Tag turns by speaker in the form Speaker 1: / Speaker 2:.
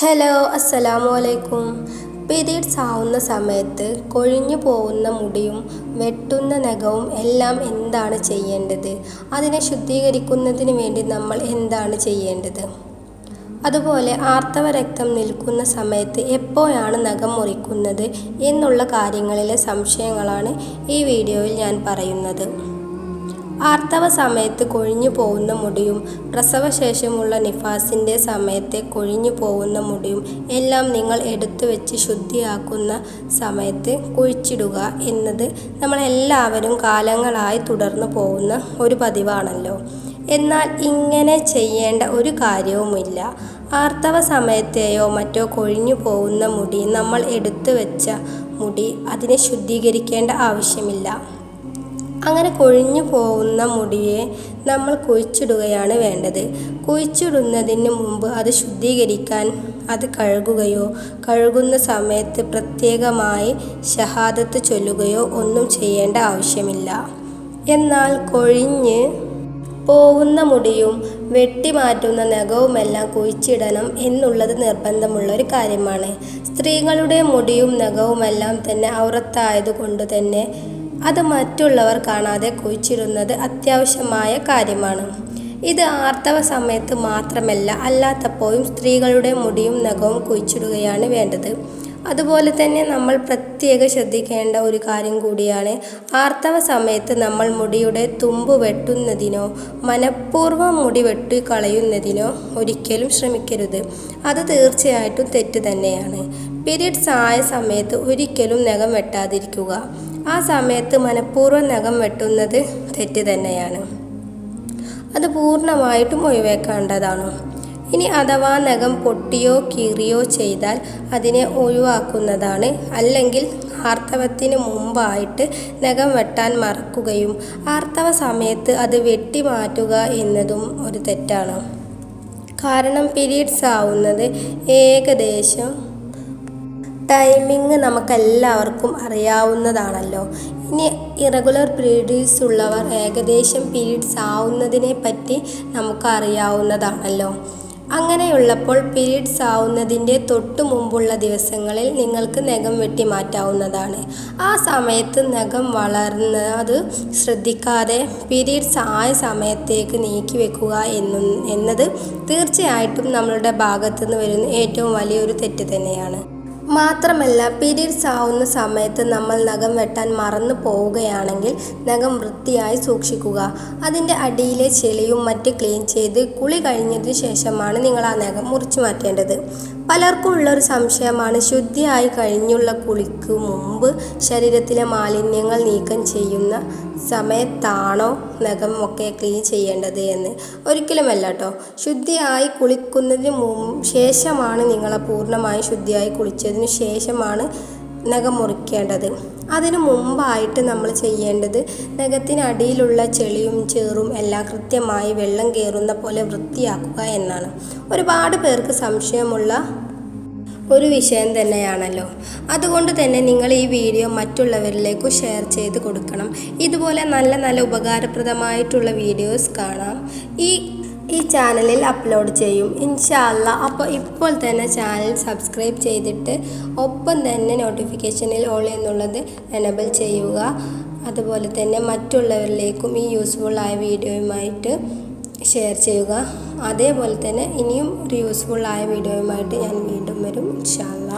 Speaker 1: Hello അസ്സലാമു അലൈക്കും periods ആവുന്ന സമയത്ത് കൊഴിഞ്ഞു പോകുന്ന മുടിയും വെട്ടുന്ന നഖവും എല്ലാം എന്താണ് ചെയ്യേണ്ടത്? അതിനെ ശുദ്ധീകരിക്കുന്നതിന് വേണ്ടി നമ്മൾ എന്താണ് ചെയ്യേണ്ടത്? അതുപോലെ ആർത്തവ രക്തം നിൽക്കുന്ന സമയത്ത് എപ്പോഴാണ് നഖം മുറിക്കുന്നത് എന്നുള്ള കാര്യങ്ങളിലെ സംശയങ്ങളാണ് ഈ വീഡിയോയിൽ ഞാൻ പറയുന്നത്. ആർത്തവ സമയത്ത് കൊഴിഞ്ഞു പോകുന്ന മുടിയും പ്രസവശേഷമുള്ള നിഫാസിന്റെ സമയത്തെ കൊഴിഞ്ഞു പോകുന്ന മുടിയും എല്ലാം നിങ്ങൾ എടുത്തു വെച്ച് ശുദ്ധിയാക്കുന്ന സമയത്ത് കുഴിച്ചിടുക എന്നത് നമ്മളെല്ലാവരും കാലങ്ങളായി തുടർന്നു പോകുന്ന ഒരു പതിവാണല്ലോ. എന്നാൽ ഇങ്ങനെ ചെയ്യേണ്ട ഒരു കാര്യവുമില്ല. ആർത്തവ സമയത്തെയോ മറ്റോ കൊഴിഞ്ഞു പോകുന്ന മുടി നമ്മൾ എടുത്തു വെച്ച മുടി അതിനെ ശുദ്ധീകരിക്കേണ്ട ആവശ്യമില്ല. അങ്ങനെ കൊഴിഞ്ഞു പോകുന്ന മുടിയെ നമ്മൾ കുഴിച്ചിടുകയാണ് വേണ്ടത്. കുഴിച്ചിടുന്നതിന് മുമ്പ് അത് ശുദ്ധീകരിക്കാൻ അത് കഴുകുകയോ കഴുകുന്ന സമയത്ത് പ്രത്യേകമായി ഷഹാദത്ത് ചൊല്ലുകയോ ഒന്നും ചെയ്യേണ്ട ആവശ്യമില്ല. എന്നാൽ കൊഴിഞ്ഞ് പോകുന്ന മുടിയും വെട്ടിമാറ്റുന്ന നഖവുമെല്ലാം കുഴിച്ചിടണം എന്നുള്ളത് നിർബന്ധമുള്ള ഒരു കാര്യമാണ്. സ്ത്രീകളുടെ മുടിയും നഖവുമെല്ലാം തന്നെ ഔറത്തായതുകൊണ്ട് തന്നെ അത് മറ്റുള്ളവർ കാണാതെ കുഴിച്ചിടുന്നത് അത്യാവശ്യമായ കാര്യമാണ്. ഇത് ആർത്തവ സമയത്ത് മാത്രമല്ല അല്ലാത്തപ്പോഴും സ്ത്രീകളുടെ മുടിയും നഖവും കുഴിച്ചിടുകയാണ് വേണ്ടത്. അതുപോലെ തന്നെ നമ്മൾ പ്രത്യേക ശ്രദ്ധിക്കേണ്ട ഒരു കാര്യം കൂടിയാണ് ആർത്തവ സമയത്ത് നമ്മൾ മുടിയുടെ തുമ്പ് വെട്ടുന്നതിനോ മനഃപൂർവം മുടി വെട്ടിക്കളയുന്നതിനോ ഒരിക്കലും ശ്രമിക്കരുത്. അത് തീർച്ചയായിട്ടും തെറ്റ് തന്നെയാണ്. പീരീഡ്സ് ആയ സമയത്ത് ഒരിക്കലും നഖം വെട്ടാതിരിക്കുക. ആ സമയത്ത് മനഃപൂർവം നഖം വെട്ടുന്നത് തെറ്റ് തന്നെയാണ്. അത് പൂർണമായിട്ടും ഒഴിവാക്കേണ്ടതാണ്. ഇനി അഥവാ നഖം പൊട്ടിയോ കീറിയോ ചെയ്താൽ അതിനെ ഒഴിവാക്കുന്നതാണ്. അല്ലെങ്കിൽ ആർത്തവത്തിന് മുമ്പായിട്ട് നഖം വെട്ടാൻ മറക്കുകയും ആർത്തവ സമയത്ത് അത് വെട്ടി മാറ്റുക എന്നതും ഒരു തെറ്റാണ്. കാരണം പീരീഡ്സ് ആവുന്നത് ഏകദേശം ടൈമിങ് നമുക്കെല്ലാവർക്കും അറിയാവുന്നതാണല്ലോ. ഇനി ഇറഗുലർ പീരീഡ്സ് ഉള്ളവർ ഏകദേശം പീരീഡ്സ് ആവുന്നതിനെ പറ്റി നമുക്ക് അറിയാവുന്നതാണല്ലോ അങ്ങനെയുള്ളപ്പോൾ പീരീഡ്സ് ആവുന്നതിന്റെ തൊട്ടു മുമ്പുള്ള ദിവസങ്ങളിൽ നിങ്ങൾക്ക് നഖം വെട്ടി മാറ്റാവുന്നതാണ് ആ സമയത്ത് നഖം വളർന്ന് അത് ശ്രദ്ധിക്കാതെ പീരീഡ്സ് ആയ സമയത്തേക്ക് നീക്കി വെക്കുക എന്നു എന്നത് തീർച്ചയായിട്ടും നമ്മളുടെ ഭാഗത്തുനിന്ന് വരുന്ന ഏറ്റവും വലിയൊരു തെറ്റ് തന്നെയാണ്. മാത്രമല്ല പീരീഡ്സ് ആവുന്ന സമയത്ത് നമ്മൾ നഖം വെട്ടാൻ മറന്നു പോവുകയാണെങ്കിൽ നഖം വൃത്തിയായി സൂക്ഷിക്കുക. അതിന്റെ അടിയിലെ ചെളിയും മറ്റ് ക്ലീൻ ചെയ്ത് കുളി കഴിഞ്ഞതിന് ശേഷമാണ് നിങ്ങൾ ആ നഖം മുറിച്ചു മാറ്റേണ്ടത്. പലർക്കും ഉള്ളൊരു സംശയമാണ്. ശുദ്ധിയായി കഴിഞ്ഞുള്ള കുളിക്ക് മുമ്പ് ശരീരത്തിലെ മാലിന്യങ്ങൾ നീക്കം ചെയ്യുന്ന സമയത്താണോ നഖം ഒക്കെ ക്ലീൻ ചെയ്യേണ്ടത് എന്ന്? ഒരിക്കലുമല്ല കേട്ടോ ശുദ്ധിയായി കുളിക്കുന്നതിന് മുമ്പ് ശേഷമാണ് നിങ്ങളെ പൂർണമായും ശുദ്ധിയായി കുളിച്ചതിന് ശേഷമാണ് നഖം മുറിക്കേണ്ടത്. അതിനു മുമ്പായിട്ട് നമ്മൾ ചെയ്യേണ്ടത് നഖത്തിനടിയിലുള്ള ചെളിയും ചേറും എല്ലാം കൃത്യമായി വെള്ളം കയറുന്ന പോലെ വൃത്തിയാക്കുക എന്നാണ്. ഒരുപാട് പേർക്ക് സംശയമുള്ള ഒരു വിഷയം തന്നെയാണല്ലോ. അതുകൊണ്ട് തന്നെ നിങ്ങൾ ഈ വീഡിയോ മറ്റുള്ളവരിലേക്കും ഷെയർ ചെയ്ത് കൊടുക്കണം. ഇതുപോലെ നല്ല നല്ല ഉപകാരപ്രദമായിട്ടുള്ള വീഡിയോസ് കാണാം. ഈ ഈ ചാനലിൽ അപ്ലോഡ് ചെയ്യും. ഇൻഷാല്ല അപ്പോൾ ഇപ്പോൾ തന്നെ ചാനൽ സബ്സ്ക്രൈബ് ചെയ്തിട്ട് ഒപ്പം തന്നെ നോട്ടിഫിക്കേഷനിൽ ഓൾ എന്നുള്ളത് എനബിൾ ചെയ്യുക. അതുപോലെ തന്നെ മറ്റുള്ളവരിലേക്കും ഈ യൂസ്ഫുൾ ആയ വീഡിയോയുമായിട്ട് ഷെയർ ചെയ്യുക. അതേപോലെ തന്നെ ഇനിയും ഒരു യൂസ്ഫുൾ ആയ വീഡിയോയുമായിട്ട് ഞാൻ വീണ്ടും വരും. ഇൻഷാല്ല